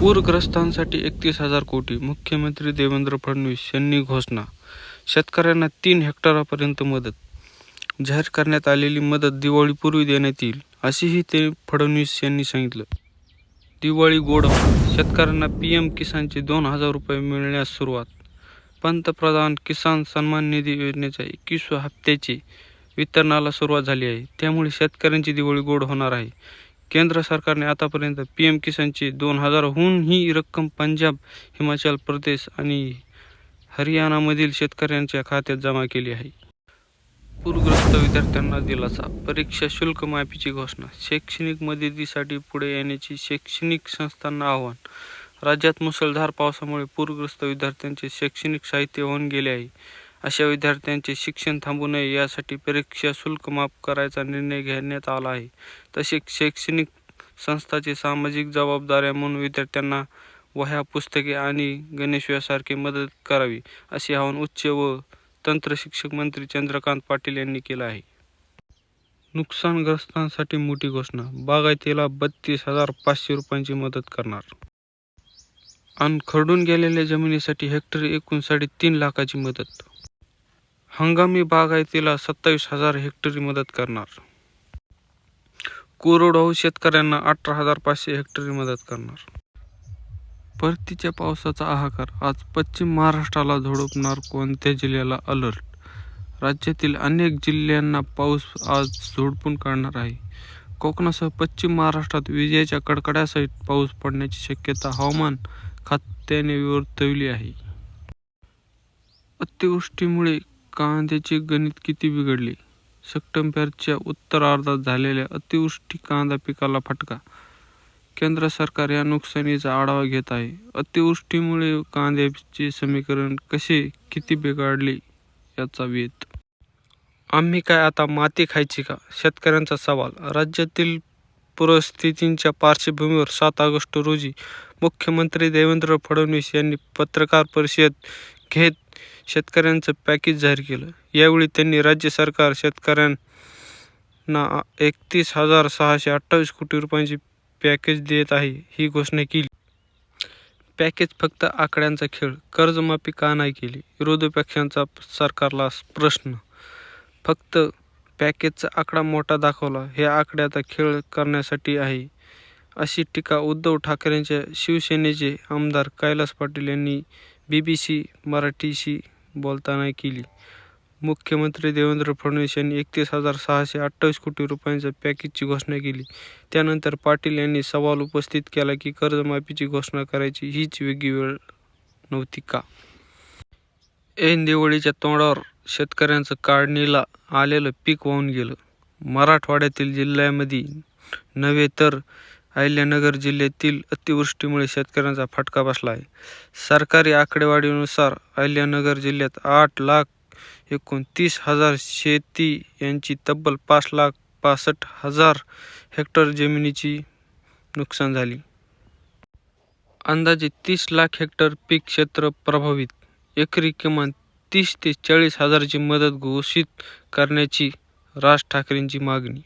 पूरग्रस्तांसाठी एकतीस हजार कोटी. मुख्यमंत्री देवेंद्र फडणवीस यांनी घोषणा. शेतकऱ्यांना तीन हेक्टरापर्यंत मदत. जाहीर करण्यात आलेली मदत दिवाळीपूर्वी देण्यात येईल असेही ते फडणवीस यांनी सांगितलं. दिवाळी गोड. शेतकऱ्यांना पी एम किसानचे दोन हजार रुपये मिळण्यास सुरुवात. पंतप्रधान किसान सन्मान निधी योजनेच्या एकवीसव्या हप्त्याची वितरणाला सुरुवात झाली आहे. त्यामुळे शेतकऱ्यांची दिवाळी गोड होणार आहे. केंद्र सरकारने आतापर्यंत पी एम किसानची दोन हजारहून ही रक्कम पंजाब हिमाचल प्रदेश आणि हरियाणामधील शेतकऱ्यांच्या खात्यात जमा केली आहे. पूरग्रस्त विद्यार्थ्यांना दिलासा परीक्षा शुल्क माफीची घोषणा शैक्षणिक मदतीसाठी पुढे येण्याची शैक्षणिक संस्थांना आव्हान. राज्यात मुसळधार पावसामुळे पूरग्रस्त विद्यार्थ्यांचे शैक्षणिक साहित्य होऊन गेले आहे. अशा विद्यार्थ्यांचे शिक्षण थांबू नये यासाठी परीक्षा शुल्क माफ करायचा निर्णय घेण्यात आला आहे. तसेच शैक्षणिक संस्थांची सामाजिक जबाबदाऱ्या म्हणून विद्यार्थ्यांना वह्या पुस्तके आणि गणेशोयासारखी मदत करावी असे आवाहन उच्च व तंत्र शिक्षक मंत्री चंद्रकांत पाटील यांनी केलं आहे. नुकसानग्रस्तांसाठी मोठी घोषणा बागायतीला बत्तीस हजार पाचशे रुपयांची मदत करणार. आणि खरडून गेलेल्या जमिनीसाठी हेक्टरी एकूण साडेतीन लाखाची मदत. हंगामी बागायतीला सत्तावीस हजार हेक्टरी मदत करणार. कोरडवाहू शेतकऱ्यांना अठरा हजार पाचशे हेक्टरी मदत करणार. परतीच्या पावसाचा आहाकार आज पश्चिम महाराष्ट्राला झोडपणार कोणत्या जिल्ह्याला अलर्ट राज्यातील अनेक जिल्ह्यांना पाऊस आज झोडपून काढणार आहे. कोकणासह पश्चिम महाराष्ट्रात विजेच्या कडकड्यासहित पाऊस पडण्याची शक्यता हवामान खात्याने वर्तवली आहे. अतिवृष्टीमुळे कांद्याचे गणित किती बिघडले? सप्टेंबरच्या उत्तरार्धात झालेल्या अतिवृष्टी कांदा पिकाला फटका. केंद्र सरकार या नुकसानीचा आढावा घेत आहे. अतिवृष्टीमुळे कांद्याचे समीकरण कसे किती बिघडले याचा वेध. आम्ही काय आता माती खायची का? शेतकऱ्यांचा सवाल. राज्यातील पूरस्थितींच्या पार्श्वभूमीवर सात ऑगस्ट रोजी मुख्यमंत्री देवेंद्र फडणवीस यांनी पत्रकार परिषद घेत शेतकऱ्यांचं पॅकेज जाहीर केलं. यावेळी त्यांनी राज्य सरकार शेतकऱ्यांना एकतीस हजार सहाशे अठ्ठावीस कोटी रुपयांची पॅकेज देत आहे ही घोषणा केली. पॅकेज फक्त आकड्यांचा खेळ कर्जमाफी का नाही केली? विरोधी पक्षांचा सरकारला प्रश्न. फक्त पॅकेजचा आकडा मोठा दाखवला हे आकड्याचा खेळ करण्यासाठी आहे अशी टीका उद्धव ठाकरेंच्या शिवसेनेचे आमदार कैलास पाटील यांनी बी बी सी मराठीशी बोलताना केली. मुख्यमंत्री देवेंद्र फडणवीस यांनी एकतीस हजार सहाशे अठ्ठावीस कोटी रुपयांच्या पॅकेजची घोषणा केली. त्यानंतर पाटील यांनी सवाल उपस्थित केला की कर्जमाफीची घोषणा करायची हीच वेगळी वेळ नव्हती का? ऐन दिवाळीच्या तोंडावर शेतकऱ्यांचं काढणीला आलेलं पीक वाहून गेलं. मराठवाड्यातील जिल्ह्यामध्ये नव्हे तर अहिल्यानगर जिल्ह्यातील अतिवृष्टीमुळे शेतकऱ्यांचा फटका बसला आहे सरकारी आकडेवारीनुसार अहिल्यानगर जिल्ह्यात आठ लाख एकोणतीस हजार शेती यांची तब्बल पाच लाख पासष्ट हजार हेक्टर जमिनीची नुकसान झाली. अंदाजे तीस लाख हेक्टर पीक क्षेत्र प्रभावित. एकरी किमान तीस ते चाळीस हजाराची मदत घोषित करण्याची राज ठाकरेंची मागणी.